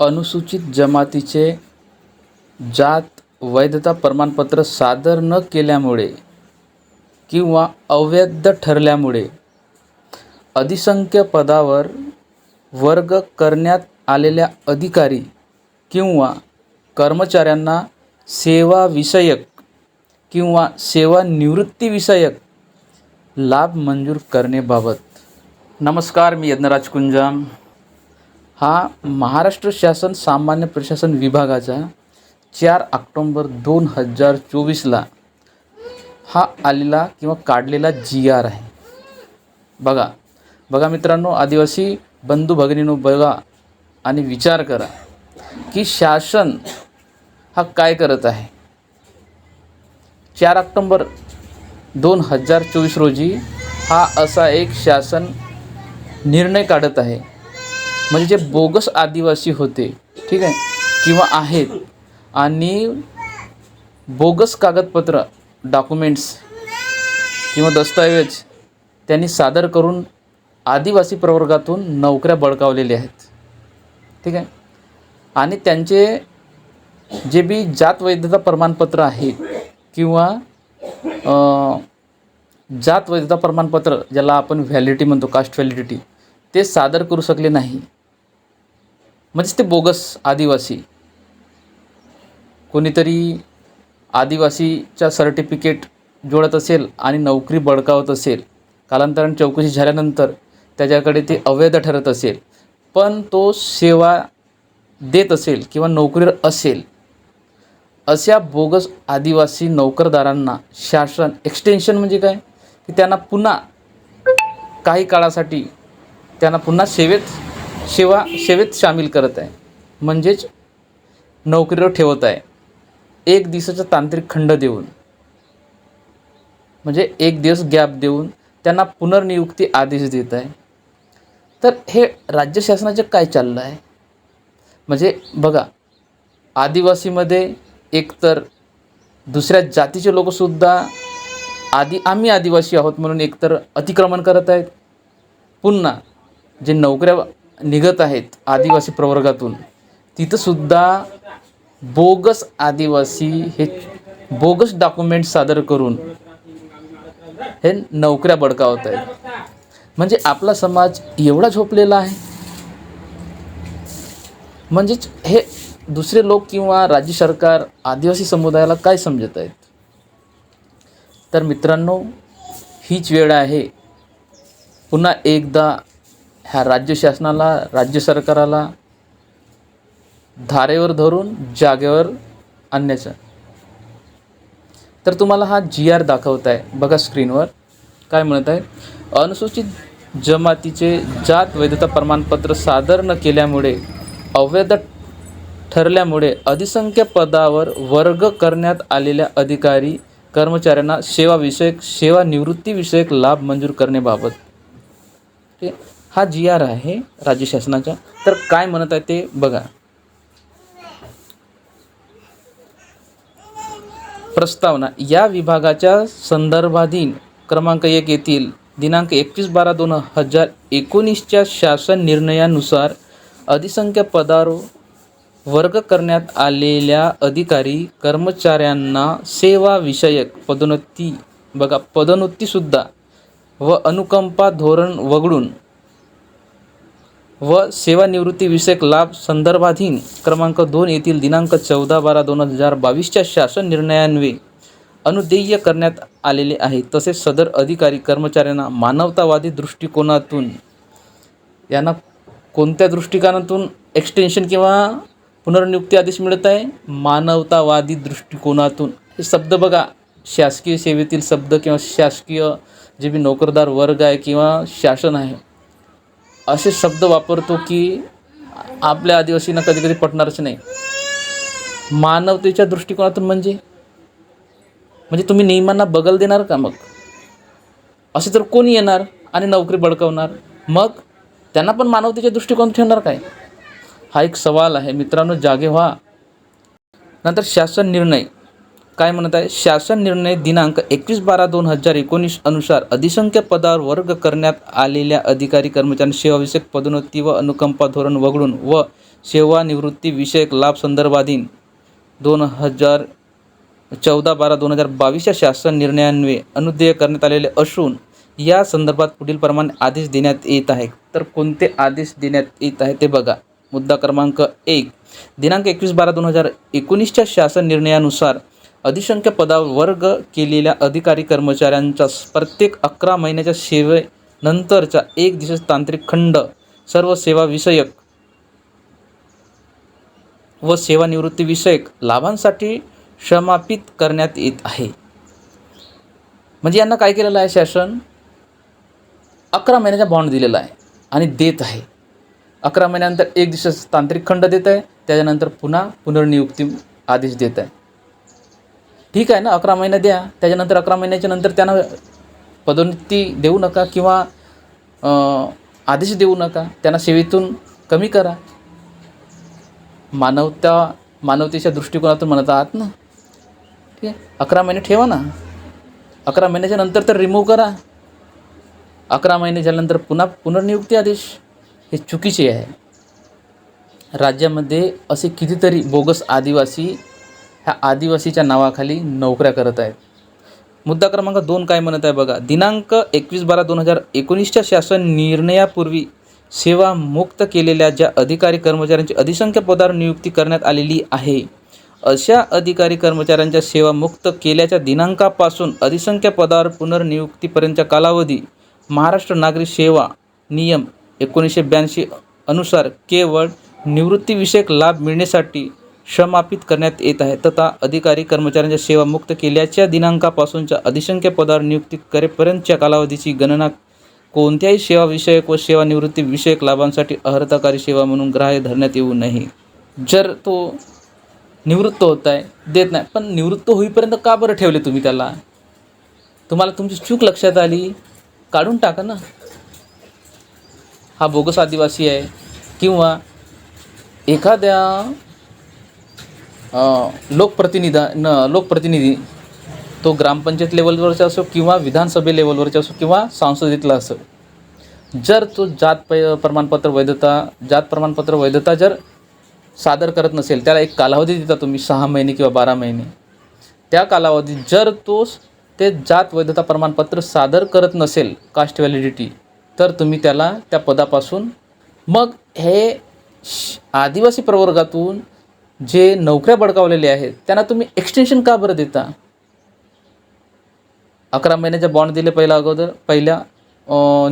अनुसूचित जमातीचे जात वैधता प्रमाणपत्र सादर न केल्यामुळे किंवा अवैध ठरल्यामुळे अधिसंख्य पदावर वर्ग करण्यात आलेल्या अधिकारी किंवा कर्मचाऱ्यांना सेवाविषयक किंवा सेवानिवृत्तीविषयक लाभ मंजूर करणेबाबत नमस्कार मी यज्ञराज कुंजाम. हा महाराष्ट्र शासन सामान्य प्रशासन विभागाचा चार ऑक्टोंबर दोन हजार चोवीसला हा आलेला किंवा काढलेला जी आर आहे. बघा बघा मित्रांनो आदिवासी बंधू भगिनीनो बघा आणि विचार करा की शासन हा काय करत आहे. चार ऑक्टोंबर दोन हजार चोवीस रोजी हा असा एक शासन निर्णय काढत आहे. म्हणजे जे बोगस आदिवासी होते ठीक आहे किंवा आहेत आणि बोगस कागदपत्र डॉक्युमेंट्स किंवा दस्तऐवज त्यांनी सादर करून आदिवासी प्रवर्गातून नोकऱ्या बळकावलेल्या आहेत. ठीक आहे? आणि त्यांचे जे बी जात वैधता प्रमाणपत्र आहे किंवा जात वैधता प्रमाणपत्र ज्याला आपण व्हॅलिडिटी म्हणतो कास्ट व्हॅलिडिटी ते सादर करू शकले नाही. म्हणजे ते बोगस आदिवासी. कोणीतरी आदिवासीच्या सर्टिफिकेट जोडत असेल आणि नोकरी बळकावत असेल कालांतराने चौकशी झाल्यानंतर त्याच्याकडे ते अवैध ठरत असेल पण तो सेवा देत असेल किंवा नोकरीवर असेल अशा बोगस आदिवासी नोकरदारांना शासन एक्सटेन्शन म्हणजे काय? की त्यांना पुन्हा काही काळासाठी त्यांना पुन्हा सेवेत सेवा सेवेत सामील करत आहे. म्हणजेच नोकरीवर ठेवत आहे. एक दिवसाचा तांत्रिक खंड देऊन म्हणजे एक दिवस गॅप देऊन त्यांना पुनर्नियुक्ती आदेश देत आहे. तर हे राज्य शासनाचं काय चाललं आहे? म्हणजे बघा आदिवासीमध्ये एकतर दुसऱ्या जातीचे लोकसुद्धा आधी आम्ही आदिवासी आहोत म्हणून एकतर अतिक्रमण करत आहेत. पुन्हा जे नोकऱ्या निघत आहेत आदिवासी प्रवर्गातून तिथंसुद्धा बोगस आदिवासी हे बोगस डॉक्युमेंट सादर करून हे नोकऱ्या बडकावत आहेत. म्हणजे आपला समाज एवढा झोपलेला आहे. म्हणजेच हे दुसरे लोक किंवा राज्य सरकार आदिवासी समुदायाला काय समजत आहेत? तर मित्रांनो हीच वेळ आहे. पुन्हा एकदा ह्या राज्य शासनाला राज्य सरकाराला धारेवर धरून जागेवर आणण्याचं. तर तुम्हाला हा जी आर दाखवत आहे. बघा स्क्रीनवर. काय म्हणत आहे? अनुसूचित जमातीचे जात वैधता प्रमाणपत्र सादर न केल्यामुळे अवैध ठरल्यामुळे अधिसंख्य पदावर वर्ग करण्यात आलेल्या अधिकारी कर्मचाऱ्यांना सेवाविषयक सेवानिवृत्तीविषयक लाभ मंजूर करण्याबाबत. ठीक हा जी आर आहे राज्य शासनाचा. तर काय म्हणत आहे ते बघा. प्रस्तावना या विभागाच्या संदर्भाधीन क्रमांक एक येथील दिनांक एकवीस बारा दोन हजार एकोणीसच्या शासन निर्णयानुसार अधिसंख्य पदावर वर्ग करण्यात आलेल्या अधिकारी कर्मचाऱ्यांना सेवाविषयक पदोन्नती बघा पदोन्नतीसुद्धा व अनुकंपा धोरण वगळून व सेवानिवृत्तीविषयक लाभ संदर्भाधीन क्रमांक दोन येथील दिनांक चौदा बारा दोन हजार बावीसच्या शासन निर्णयान्वये अनुदेय करण्यात आलेले आहे. तसेच सदर अधिकारी कर्मचाऱ्यांना मानवतावादी दृष्टिकोनातून यांना कोणत्या दृष्टिकोनातून एक्सटेन्शन किंवा पुनर्नियुक्ती आदेश मिळत आहे? मानवतावादी दृष्टिकोनातून. हे शब्द बघा. शासकीय सेवेतील शब्द किंवा शासकीय जे बी नोकरदार वर्ग आहे किंवा शासन आहे असे शब्द वापरतो की आपल्या आदिवासींना कधी कधी पटणारच नाही. मानवतेच्या दृष्टिकोनातून म्हणजे? म्हणजे तुम्ही नियमांना बगल देणार का मग? असे तर कोणी येणार आणि नोकरी बळकवणार? मग त्यांना पण मानवतेच्या दृष्टिकोन ठेवणार काय? हा एक सवाल आहे. मित्रांनो जागे व्हा. नंतर शासन निर्णय. काय म्हणत आहे? शासन निर्णय दिनांक एकवीस बारा दोन हजार एकोणीस अनुसार अधिसंख्य पदावर वर्ग करण्यात आलेल्या अधिकारी कर्मचाऱ्यांना सेवाविषयक पदोन्नती व अनुकंपा धोरण वगळून व सेवानिवृत्ती विषयक लाभ संदर्भाधीन दोन हजार चौदा बारा दोन हजार बावीसच्या शासन निर्णयान्वये अनुदेय करण्यात आलेले असून या संदर्भात पुढील प्रमाणे आदेश देण्यात येत आहे. तर कोणते आदेश देण्यात येत आहे ते बघा. मुद्दा क्रमांक एक. दिनांक एकवीस बारा दोन हजार एकोणीसच्या शासन निर्णयानुसार अधिसंख्य पदावर वर्ग केलेल्या अधिकारी कर्मचाऱ्यांच्या प्रत्येक अकरा महिन्याच्या सेवेनंतरचा एक दिवस तांत्रिक खंड सर्व सेवाविषयक व सेवानिवृत्तीविषयक लाभांसाठी समापित करण्यात येत आहे. म्हणजे यांना काय केलेलं आहे शासन? अकरा महिन्याचा बॉन्ड दिलेला आहे आणि देत आहे. अकरा महिन्यानंतर एक दिवस तांत्रिक खंड देत आहे त्याच्यानंतर पुन्हा पुनर्नियुक्ती आदेश देत आहे. ठीक आहे ना अकरा महिने द्या. त्याच्यानंतर अकरा महिन्याच्या नंतर त्यांना पदोन्नती देऊ नका किंवा आदेश देऊ नका. त्यांना सेवेतून कमी करा. मानवता मानवतेच्या दृष्टिकोनातून म्हणत आहात ना? ठीक आहे? अकरा महिने ठेवा ना. अकरा महिन्याच्या नंतर तर रिमूव्ह करा. अकरा महिने झाल्यानंतर पुन्हा पुनर्नियुक्ती आदेश. हे चुकीचे आहे. राज्यामध्ये असे कितीतरी बोगस आदिवासी ह्या आदिवासीच्या नावाखाली नोकऱ्या करत आहेत. मुद्दा क्रमांक दोन काय म्हणत आहे बघा. दिनांक एकवीस बारा दोन हजार एकोणीसच्या शासन निर्णयापूर्वी सेवा मुक्त केलेल्या ज्या अधिकारी कर्मचाऱ्यांची अधिसंख्य पदावर नियुक्ती करण्यात आलेली आहे अशा अधिकारी कर्मचाऱ्यांच्या सेवा मुक्त केल्याच्या दिनांकापासून अधिसंख्य पदावर पुनर्नियुक्तीपर्यंतच्या कालावधी महाराष्ट्र नागरी सेवा नियम एकोणीसशे ब्याऐंशी अनुसार केवळ निवृत्तीविषयक लाभ मिळण्यासाठी क्षमापित करण्यात येत आहे. तथा अधिकारी कर्मचाऱ्यांच्या सेवा मुक्त केल्याच्या दिनांकापासूनच्या अधिसंख्य पदावर नियुक्ती करेपर्यंतच्या कालावधीची गणना कोणत्याही सेवाविषयक व सेवानिवृत्ती विषयक लाभांसाठी अर्हताकारी सेवा म्हणून ग्राह्य धरण्यात येऊ नये. जर तो निवृत्त होत आहे देत नाही पण निवृत्त होईपर्यंत का बरं ठेवले तुम्ही त्याला? तुम्हाला तुमची चूक लक्षात आली? काढून टाका ना. हा बोगस आदिवासी आहे. किंवा एखाद्या लोकप्रतिनिधा न लोकप्रतिनिधी तो ग्रामपंचायत लेवलवरचा असो किंवा विधानसभे लेवलवरचा असो किंवा सांसदेतला असो जर तो जात प प्रमाणपत्र वैधता जात प्रमाणपत्र वैधता जर सादर करत नसेल त्याला एक कालावधी देता तुम्ही सहा महिने किंवा बारा महिने. त्या कालावधीत जर तो ते जात वैधता प्रमाणपत्र सादर करत नसेल कास्ट व्हॅलिडिटी तर तुम्ही त्याला त्या पदापासून मग हे श- आदिवासी प्रवर्गातून जे नोकऱ्या बडकावलेल्या आहेत त्यांना तुम्ही एक्सटेन्शन का बरं देता? अकरा महिन्याचे बॉन्ड दिले पहिल्या अगोदर पहिल्या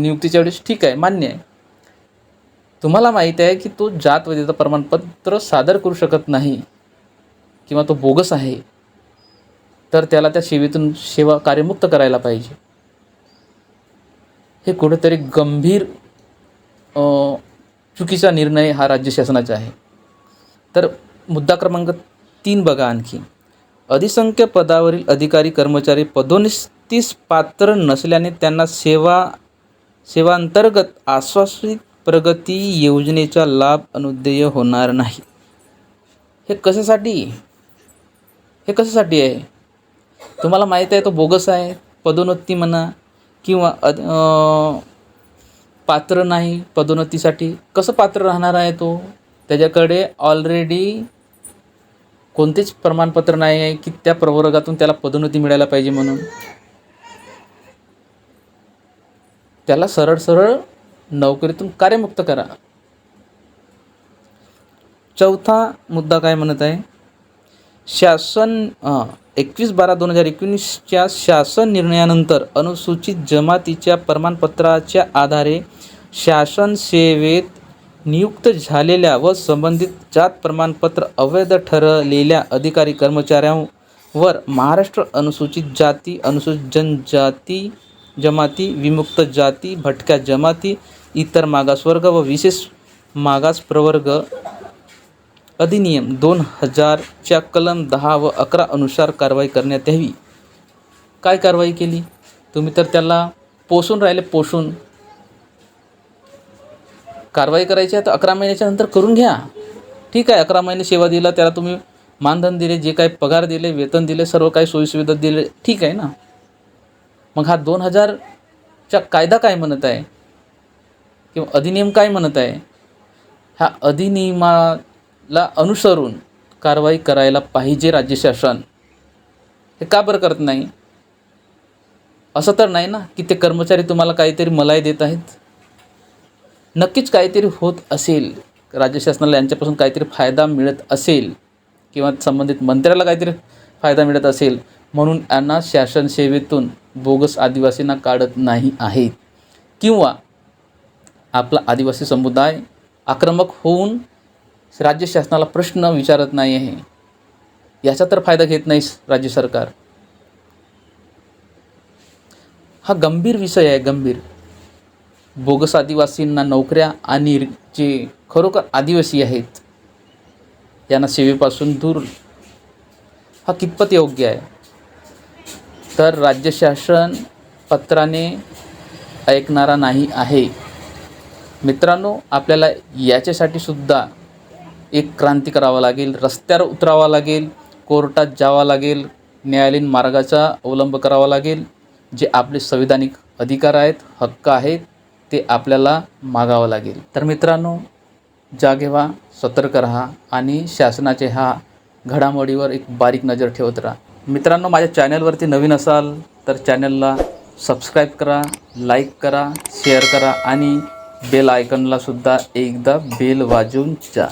नियुक्तीच्या वेळेस ठीक आहे मान्य आहे. तुम्हाला माहीत आहे की तो जात वैधता प्रमाणपत्र सादर करू शकत नाही किंवा तो बोगस आहे तर त्याला त्या सेवेतून सेवा कार्यमुक्त करायला पाहिजे. हे कुठेतरी गंभीर चुकीचा निर्णय हा राज्य शासनाचा आहे. तर मुद्दा क्रमांक तीन बघा आणखी. अधिसंख्य पदावरील अधिकारी कर्मचारी पदोन्नतीस पात्र नसल्याने त्यांना सेवा सेवांतर्गत आश्वासित प्रगती योजनेचा लाभ अनुदेय होणार नाही. हे कशासाठी? हे कशासाठी आहे? तुम्हाला माहीत आहे तो बोगस आहे पदोन्नती म्हणा किंवा अद पात्र नाही पदोन्नतीसाठी. कसं पात्र राहणार आहे तो? त्याच्याकडे ऑलरेडी कोणतेच प्रमाणपत्र नाही आहे की त्या प्रवर्गातून त्याला पदोन्नती मिळायला पाहिजे म्हणून. त्याला सरळ सरळ नोकरीतून कार्यमुक्त करा. चौथा मुद्दा काय म्हणत आहे? शासन एकवीस बारा दोन हजार एकोणीसच्या शासन निर्णयानंतर अनुसूचित जमातीच्या प्रमाणपत्राच्या आधारे शासन सेवेत नियुक्त झालेल्या व संबंधित जात प्रमाणपत्र अवैध ठरलेल्या अधिकारी कर्मचाऱ्यांवर महाराष्ट्र अनुसूचित जाती अनुसूचित जनजाती जमाती विमुक्त जाती भटक्या जमाती इतर मागासवर्ग व विशेष मागास प्रवर्ग अधिनियम दोन हजारच्या कलम दहा व अकरा अनुसार कारवाई करण्यात यावी. काय कारवाई केली? तुम्ही तर त्याला पोषून राहिले पोषून कारवाई करायची आहे तर अकरा महिन्याच्या नंतर करून घ्या. ठीक आहे अकरा महिने सेवा दिला त्याला तुम्ही मानधन दिले जे काही पगार दिले वेतन दिले सर्व काही सोयीसुविधा दिले ठीक आहे ना? मग हा दोन हजारचा कायदा काय म्हणत आहे? किंवा अधिनियम काय म्हणत आहे? ह्या अधिनियमाला अनुसरून कारवाई करायला पाहिजे राज्य शासन. हे का बरं करत नाही? असं तर नाही ना की ते कर्मचारी तुम्हाला काहीतरी मलाई देत आहेत? नक्कीच काहीतरी होत असेल. राज्य शासनाला यांच्यापासून काहीतरी फायदा मिळत असेल किंवा संबंधित मंत्र्याला काहीतरी फायदा मिळत असेल म्हणून यांना शासन सेवेतून बोगस आदिवासींना काढत नाही आहेत. किंवा आपला आदिवासी समुदाय आक्रमक होऊन राज्य शासनाला प्रश्न विचारत नाही आहे. याचा तर फायदा घेत नाही राज्य सरकार. हा गंभीर विषय आहे गंभीर. बोगस आदिवासींना नोकऱ्या आणि जे खरोखर आदिवासी आहेत यांना सेवेपासून दूर हा कितपत योग्य आहे? तर राज्य शासन पत्राने ऐकणारा नाही आहे. मित्रांनो आपल्याला याच्यासाठी सुद्धा एक क्रांती करावा लागेल रस्त्यावर उतरावा लागेल कोर्टात जावा लागेल न्यायालयीन मार्गाचा अवलंब करावा लागेल जे आपले संविधानिक अधिकार आहेत हक्क आहेत ते आपल्याला मागावं लागेल. तर मित्रांनो जागेवा सतर्क राहा आणि शासनाचे हा घडामोडीवर एक बारीक नजर ठेवत राहा. मित्रांनो माझ्या चॅनलवरती नवीन असाल तर चॅनलला सबस्क्राईब करा लाईक करा शेअर करा आणि बेल आयकनला सुद्धा एकदा बेल वाजवून जा.